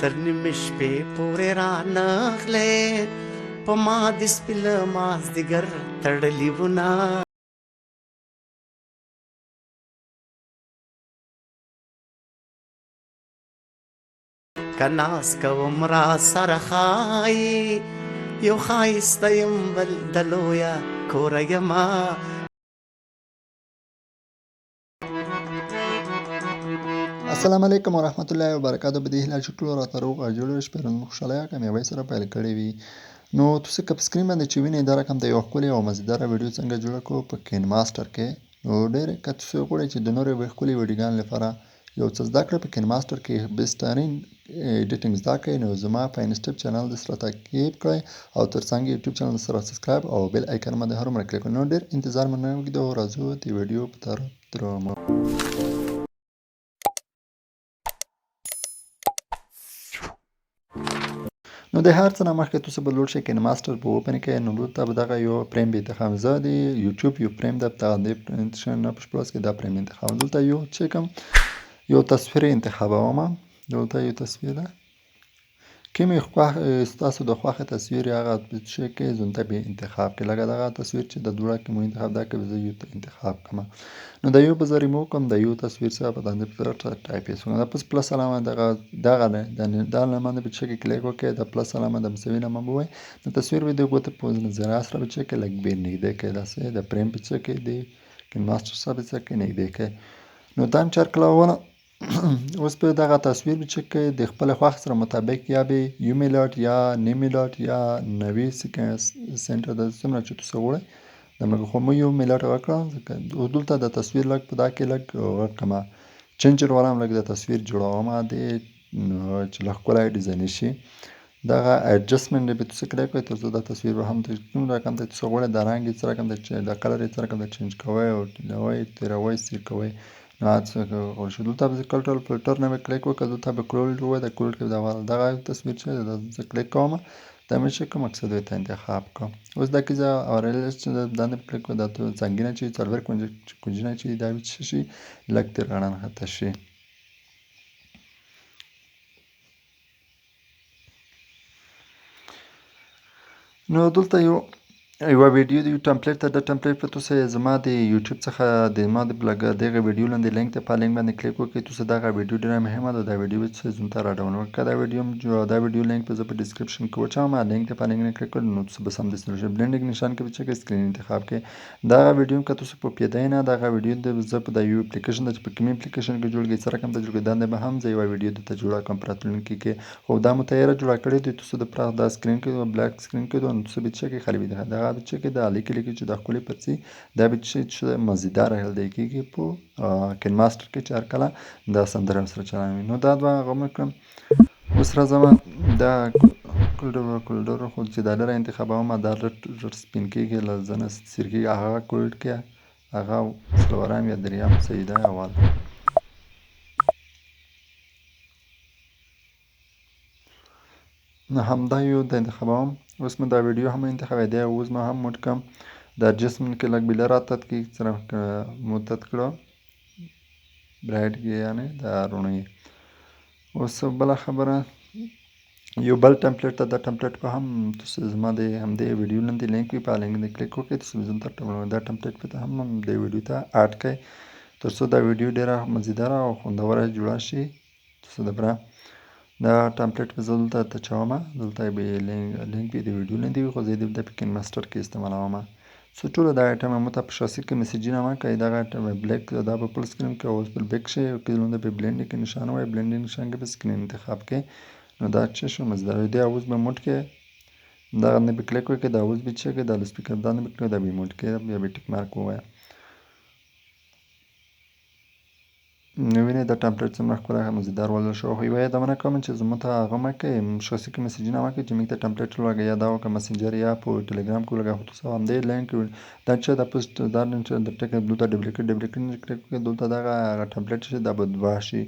تر نیمې شپې پورې رانغلې په ما د سپیل مازدیګر تړلي ونه کناس کوم را سره خای یو خایسته یم بل د لویه کوره یمه السلام علیکم ورحمت الله وبرکاتو په دې هیله چې ټول راته روغ او جوړ موږ خوشحاله کامیابۍ سره پیل کړې وي. نو تاسو که په سکرین باندې چې وینئ دا رقم د یو ښکلې او مزیداره ویډیو څنګه جوړه کړو؟ په کین ماسټر کې. نو ډېر که تاسو غواړئ چې د نورو ښکلې ویډیوګانو لپاره یو څه زده کړئ په کین ماسټر کې بهترین ایډیټینګ زده کړئ. نو زما په انسټاپ چینل د سره تعقیب کړئ او ترڅنګ یوټیوب چینل سره سبسکرایب او بیل آیکن باندې هرومره کلیک کړئ. نو ډېر انتظار مې نه وکړو راځو د ویډیو په طرف درومو نو د هر څه نه مخکې تاسو به لوډ شئ کین ماسټر به اوپن کړئ نو دلته به دغه یو پریم به انتخاب زه د یوټیوب یو پریم د دغه د پرنټشن نه پښ پلاس کې دا پریم انتخاب دلته یو چې کوم یو تصویر انتخابوم دلته یو تصویر ده کومې خوښ ستاسو د خوښه تصویر هغه چې کې زونته به انتخاب کې لګا دغه تصویر چې د دوړه کې مو انتخاب دا کې زه یو انتخاب کوم نو د یو په ذریعہ مو کوم د یو تصویر سره په باندې پر ټایپ یې څنګه د پس پلس علامه دغه دغه نه د د علامه د چې کې کلیک وکړئ د پلس علامه د مسوي نه مو وای د تصویر ویډیو کوته په نظر سره چې کې لګ به نه دی کې داسې د پریم په چې کې دی کې ماستر سره چې کې نه دی کې نو دا چر کلاونه اوس په دغه تصویر چې کې د خپل خوښ سره مطابق یا به یو میلیارډ یا نیم میلیارډ یا 90 سنټر د څومره چې تاسو وړئ د موږ خو مو یو میلیارډ وکړم ځکه دلته د تصویر لګ په دا کې لګ وکړم چنجر ورام لګ د تصویر جوړوم د چې لږ کولای ډیزاین شي. دغه اډجستمنټ به تاسو کړئ کوي تاسو د تصویر هم ته کوم رقم ته تاسو غواړئ د رنگ سره کوم د کلر سره کوم د چینج کوي او نوې تیروي سر کوي شو دلته به کلټر فلټر نه کلیک وکړ دلته به کلول وای د کلول کې دا دغه تصویر چې د کلیک کوم دا مې چې کوم مقصد ته انتخاب کوم اوس دا کې زه اورل چې د باندې کلیک وکړ دا ته څنګه چې سرور کوم کوجنه چې دا وچ شي لکتر غنن خطه شي نو دلته یو یوه ویډیو د یو ټمپلیټ ته د ټمپلیټ په توسه زما د یوټیوب څخه د ما د بلاګ دغه ویډیو لاندې لینک ته په لینک باندې کلیک وکړئ تاسو دغه ویډیو ډیره مهمه ده. دا ویډیو چې زما ته را ډاونلوډ کړه دا ویډیو دا ویډیو لینک په زه په ډسکرپشن کې وچوم لینک ته په لینک نه کلیک کړئ نو تاسو به سم د سنوشن بلندینګ نشان کې چې سکرین انتخاب کړئ. دا ویډیو که تاسو په پیدا نه دا ویډیو د زه په د یو اپلیکیشن د په کوم اپلیکیشن کې جوړږي سره کوم د جوړګي دا به هم زه یو ویډیو د ته جوړه کوم پراتلونکي کې. خو دا متایره جوړه کړې دي تاسو د پراخ دا سکرین کې بلیک سکرین کې نو تاسو به چې کې وي. دا کې د لیکل کې چې د خپل پرسي دا به چې مزیدار هل دی کېږي په کین ماستر کې چې هر کله دا سندره سره چلوي نو دا دوه غوښم کړم اوس راځم دا کولډر کولډر خو چې دا لره انتخابوم دا رټ سپین کېږي لزنه سرګي هغه کولډ کې هغه سلورام یا دریم سیده اول اوس مې دا ویډیو هم انتخابي دی اوس ما هم موټ کم. د جسم کې لږ بیله راتت کې سره مدت کړو. برایډ کې یعنی دا رونی. اوس بل خبره یو بل ټمپلیټ ته دا ټمپلیټ په هم تاسو زما د همدې ویډیو لاندې لینک په لینک نه کلیک وکړئ تاسو زما ته دا ټمپلیټ په هم د ویډیو ته اډ کړئ. ترڅو دا ویډیو ډیره مزیدار او خوندوره جوړه شي تاسو د برا دا ټمپلیټ په دلته ته چوم دلته به لینک لینک به د ویډیو لاندې خو زه د پکین ماستر کې استعمالوم سو ټول دا ایټم مو ته په شاسي کې میسجونه ما کوي دا بلیک دا په پل سکرین کې اوس بل بیک شي. او لونده په بلند کې نشان وای بلند نشان کې په سکرین انتخاب کې نو دا چې شو؟ مزدار دی اوس به موټ کې دا نه په کلیک وکړئ دا اوس به چې دا سپیکر دا نه په کلیک دا به موټ کې بیا به ټیک مارک وای نو وینئ دا ټمپلیټ څومره ښکلی مزیدار ولر شو خو یوه یادونه کوم چې زموږ ته هغه مه کوئ شخصي کې میسیجونه مه کوئ چې موږ ته ټمپلیټ ولګوئ یا دا وکړه مسنجر یا په ټلګرام کې ولګوئ خو تاسو همدې لینک دا چې دا پوسټ دا چې د ټک دلته ډبلیکیټ ډبلیکیټ کلیک کړئ دلته دغه ټمپلیټ چې دا به دوه شي.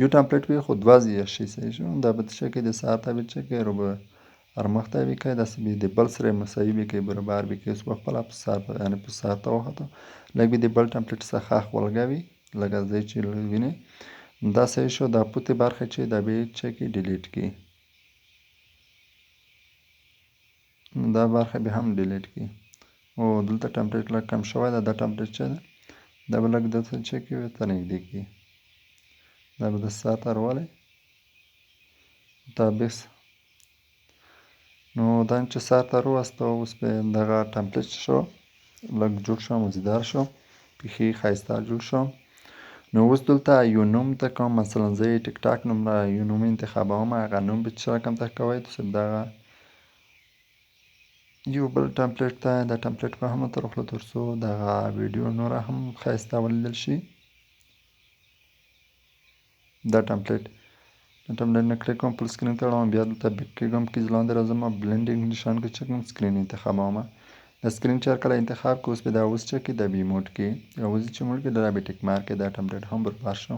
یو ټمپلیټ وي خو دوه ځایه شي صحیح شو؟ دا به څه کوي د ساعت به څه کوي رو به ارمخته وي کوي داسې به د بل سره مساوي وي کوي برابر وي کوي په خپله په ساعت یعنې په ساعت ته وخته لږ به د بل ټمپلیټ څخه ولګوي لږه ځای چې وینئ دا صحیح شو دا پوتې برخه چې دا به چې کې ډیلیټ کی۔ دا برخه به هم ډیلیټ کی۔ او دلته ټمپلیټ لږ کم شوی دا دا ټمپلیټ چې ده دا به لږ دلته چې کې ورته نږدې کی۔ دا به د ساتر والی مطابق نو دا چې سر ته راوسته اوس به دغه ټمپلیټ شو لږ جوړ شو مزیدار شو بیخي ښایسته جوړ شو نو اوس دلته یو نوم ته کوم مثلا زه یې ټیک ټاک نوم یو نوم انتخابوم هغه نوم به څه رقم ته کوئ تاسو دغه یو بل ټمپلیټ ته دا ټمپلیټ به هم تر خپل تر څو دغه ویډیو نور هم ښایسته ولیدل شي. دا ټمپلیټ ټمپلیټ نه کلیک کوم پر سکرین ته اړوم بیا دلته بیک کېږم کې لاندې راځم بلنډینګ نشان کې چک کوم سکرین انتخابوم د سکرین چې کله انتخاب کو اوس به دا اوس چې د بی موډ کې. اوس چې موډ کې دا به ټیک مارک دا ټمپلیټ هم برابر شو.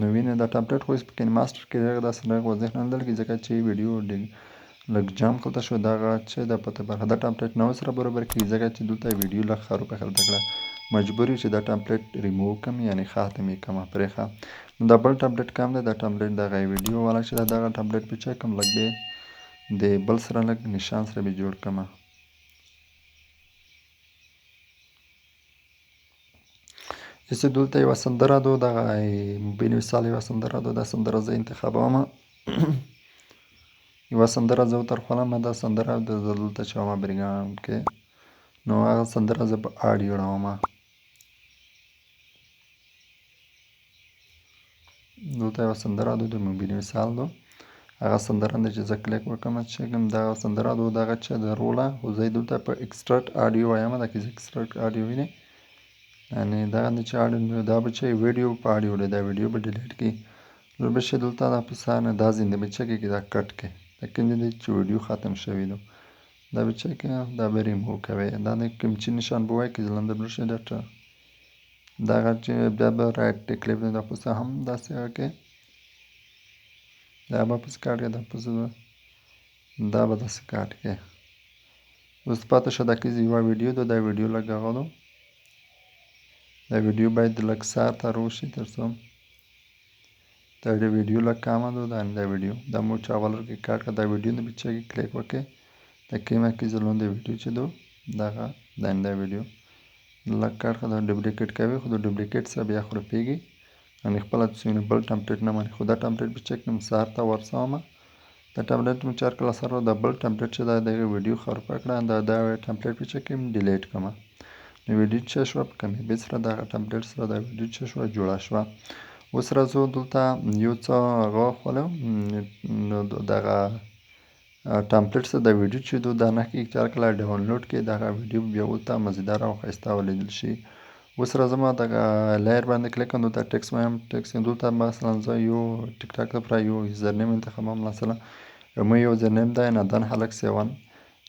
نو وینه دا ټمپلیټ خو په کین ماستر کې دا سره غوځښت نه لګي ځکه چې ویډیو لږ جام خلته شو دا چې د پته برخه دا ټمپلیټ نو سره برابر کیږي ځکه چې دلته ویډیو لږ خرو په خلته کړه مجبوری چې دا ټمپلیټ ریموو کم یعنی خاتم یې کم پرېخه دا بل ټمپلیټ کم دی دا ټمپلیټ دغه ویډیو والا چې دا دغه ټمپلیټ په چا کم لګ دی د بل سره لږ نشان سره به جوړ کړم چې دلته یوه سندره ده دغه بېنویسال یوه سندره ده دا سندره زه انتخابوم یوه سندره زه وترخولم دا سندره د زه دلته چوم بریګام کې نو هغه سندره زه په آډیو اړوم دلته یوه سندره ده د بېنویسال ده هغه سندره ده چې زه کلیک وکړم چې کوم دغه سندره ده دغه چې د روله خو زه دلته په اکسټرټ آډیو وایم دا کې اکسټرټ آډیو وینئ یعنی دا د چې اړ دا به چې ویډیو په اړیو دا ویډیو به ډیلیټ کی نو به چې دلته دا پسانه دا زنده به چې کې دا کټ کې. دا کوم دي چې ویډیو ختم شوی نو دا به چې کې دا به ریمو کوي. دا نه کوم چې نشان بوای کې زلند بلشه ډاټا دا چې بیا به رائټ کلیپ نه دا پسه هم دا څه کې دا به پس کاټ کې دا پس دا به دا څه کاټ کې اوس پاتې شو دا کې یو ویډیو دا ویډیو لګاغلو دا ویډیو باید لږ ساعته روشي تر څو دا ویډیو کامه ده دا دا ویډیو دا مو کا دا ویډیو نه بچا کې کلیک وکړئ دا کیمه کې زلون دا ویډیو چې دو دا دا ویډیو لږ کاټ کا دا ډوپلیکیټ کوي خو دا ډوپلیکیټ سره بیا خو پیږي ان خپل څونه بل ټمپلیټ نه مانی خو دا ټمپلیټ بچا کې ساعته ورسامه دا ټمپلیټ مو چار کله سره دا بل ټمپلیټ چې دا د ویډیو خور پکړه دا دا ټمپلیټ بچا کې ډیلیټ کړم نو ویډیو چې شوه په کمیبې سره دغه ټمپلیټ سره دا ویډیو چې شوه جوړه شوه اوس راځو دلته یو څه هغه وخولم نو دغه ټمپلیټ سره د ویډیو چې دو دا نه کې چې کله ډاونلوډ کې دغه ویډیو بیا ولته مزیدار او ښایسته ولیدل شي اوس راځم دغه لایر باندې کلیک کوم دلته ټیکس وایم ټیکس دلته مثلا زه ټاک لپاره یو یوزر نیم انتخابوم مثلا یوزر نیم دی نادان هلک سیون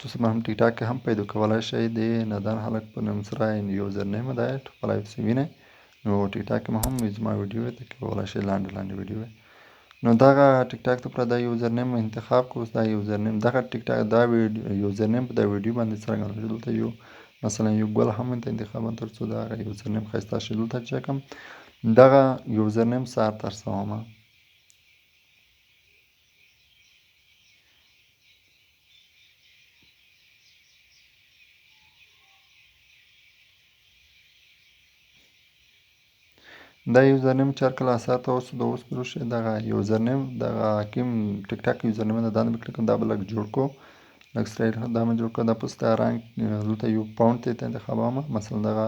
تاسو هم ټیک ټاک هم پیدا کولای شئ د نادان هلک په نوم سره یوزر نیم دی خپلای پسې وینئ نو ټیک ټاک هم زما ویډیو ته کولای شئ لاندې لاندې ویډیو نو دغه ټیک ټاک لپاره دا یوزر نیم انتخاب کوو دا یوزر نیم دغه ټیک ټاک دا یوزر نیم په دا ویډیو باندې څرګند دلته یو مثلا یو ګل هم انتخاب تر څو دا یوزر نیم خسته شي دلته چې کوم دغه یوزر نیم سار تر سوامه. دا یوزرنیم چې هر کله اثر ته اوس د اوس پرو شي دغه یوزرنیم دغه کوم ټیک ټاک یوزرنیم دا دانه کلیک دا بل جوړ کو سټایل دا مې جوړ کړ دا پسته رنگ دلته یو پاونټ ته انتخابوم مثلا دغه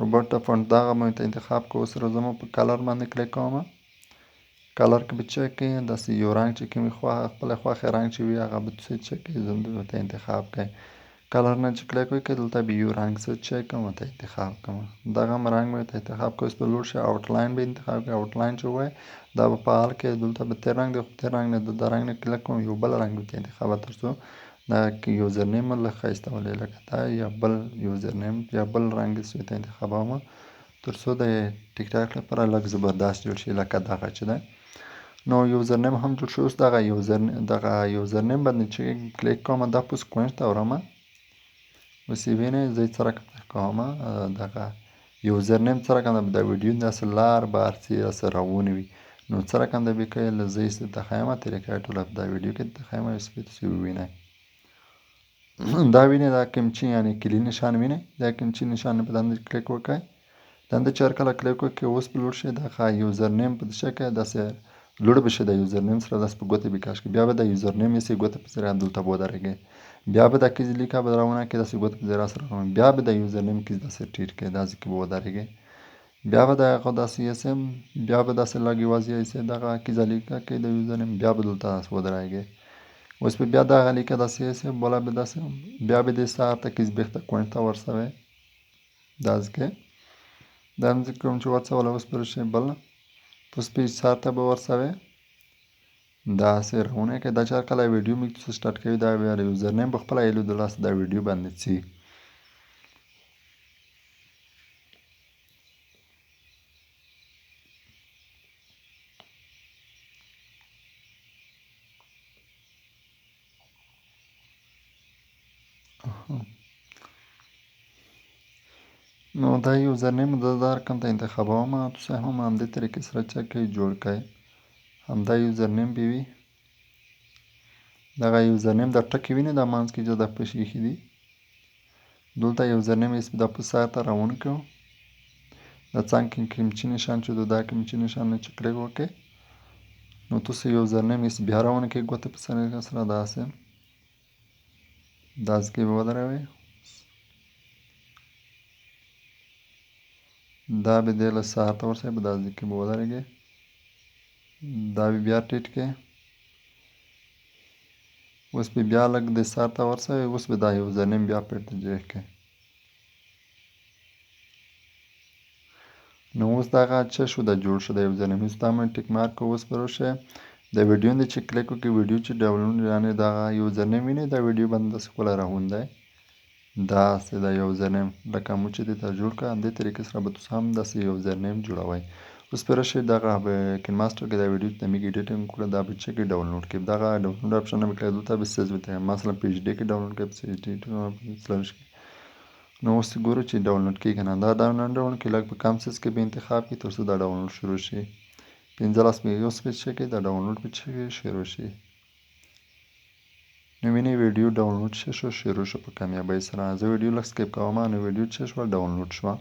روبوټ فونټ دغه مې ته انتخاب کو سره زمو په کلر باندې کلیک کوم کلر کې بچ کې د یو رنگ چې کوم خو خپل خو رنگ چې وي هغه بچ چې کې زنده ته انتخاب کړئ کلر نه چې کلیک وکړئ دلته به یو رنګ څه چې کوم ته انتخاب کوم دغه رنګ مې ته انتخاب کوم په لور شي آوټلاین به انتخاب کوم آوټلاین چې وای دا په فعال کې دلته به تیر رنګ د تیر رنګ نه د رنګ نه کلیک کوم یو بل رنګ ته انتخاب ترڅو دا یوزر نیم له خاصه ولې لکه دا یا بل یوزر نیم یا بل رنګ څه ته انتخابوم ترڅو د ټیک ټاک لپاره لږ زبردست جوړ شي لکه دغه چې ده نو یوزر نیم هم جوړ شو دغه یوزر دغه یوزر نیم باندې چې کلیک کوم دا پوس کوینټ اورم اوس یې وینئ زه یې څه رقم کوم دغه یوزر نیم څه رقم ده د ویدیو داسې لار بار چې داسې روونې وي نو څه رقم ده بکە لە زەیست دەخایمە تێرەکای تۆ لە دا ویدیۆکەت دەخایمە سپێت سی ببینە داوینێ دا کەمچی یانی کلی نشان بینێ دا کەمچی نشان بدەن کلێک وەکای دەندە چارکە لە کلێک وەکە وەس بلوشێ داخا یوزر نیم بدشەکە دەسێ لوړ بشه د یوزر نیم سره داس په ګوته بیکاش کې بیا به د یوزر نیم یې ګوته په سره دلته بو درګه بیا به د کیز لیکا به راونه کې داسې ګوته په سره سره بیا به د یوزر نیم کې داسې ټیټ کې داسې کې بو درګه بیا به د هغه داسې یې سم بیا به داسې لاګي وازی یې دغه کیز لیکا کې د یوزر نیم بیا به دلته داس بو درګه اوس په بیا د هغه لیکا داسې یې سي بولا به داسې بیا به د ساعت کیز بهته کوینټا ورسوي داس کې دم ذکر چې واتس ولا اوس پر شي بل پس پیج ساعت به ورسوي داسې روونه کې دا چې کله ویډیو موږ څه سٹارټ کوي دا بیا یوزر نیم په خپل ایلو د لاس دا ویډیو باندې سی نو دا یوزر نیم د دا رقم ته انتخابوم تاسو هم همدې طریقې سره چک کوي جوړ کړئ همدا یوزر نیم به وي دغه یوزر نیم د ټکی ویني د مانس کې چې د پښې خې دي دلته یوزر نیم اسم د پسا ته روان کړو د څنګه کیمچی نشان چې دا کیمچی نشان نه چکړې وکړي نو تاسو یوزر نیم اس بیا روان کې ګوته په سره سره داسې داس کې ودروي دا به د له ساعت ورسې به داس کې ودرېږي دا به بیا ټیټ کې اوس به بیا لږ د ساعت ورسوي اوس به دا یوزر نیم بیا پټ جوړ کې نو اوس دغه څه شو د جوړ شو د یوزر نیم اوس دا مې ټیک مارک اوس پروشه د ویډیو د چې کلیک وکړي ویډیو چې ډاونلوډ یعنی دا یوزر نیم ویني دا ویډیو باندې د سکول راوندای دا سه دا یوزر نیم لکه مو چې د جوړ کا د طریقې سره به تاسو هم د یوزر نیم جوړوي اوس پر شي دغه به کین ماستر کې دا ویډیو ته میګ ایډیټینګ کړه دا به چې کې ډاونلوډ کې دغه ډاونلوډ اپشن به کړه دلته به سیز وته مثلا پیج ډی کې ډاونلوډ کې سیز ډی سلش نو اوس ګورو چې ډاونلوډ کې کنه دا ډاونلوډ کې لږ په کم سیز کې به انتخاب کې تر څو دا ډاونلوډ شروع شي 15 میگا اوس په چې کې دا ډاونلوډ به چې شروع شي نو ویني ویډیو ډاونلوډ شو شروع شو په کامیابی سره. زه ویډیو لږ سکیپ کوم نو ویډیو چې شو ډاونلوډ شو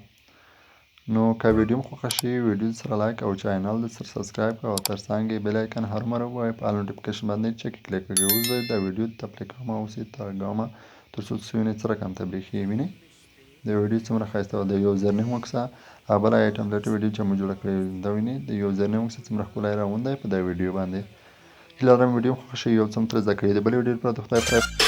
نو که ویډیو مو خوښه شي ویډیو سره لایک او چینل د سره سبسکرایب او تر څنګ بیل آیکن هر مره وای په آل نوټیفیکیشن باندې چک کلیک کړئ اوس دا ویډیو ته پلی کوم او سي تر ګامه تر څو سوینه سره کم تبلیغ ویني د ویډیو څومره ښایسته د یوزر نیم وکسه ابل آیټم لټ ویډیو چې موږ جوړ کړی دا ویني د یوزر نیم وکسه څومره ښکلی راوندی په دا ویډیو باندې هیله لرم ویډیو خوښ شي یو څه تر زده کړئ د بل ویډیو لپاره د خدای په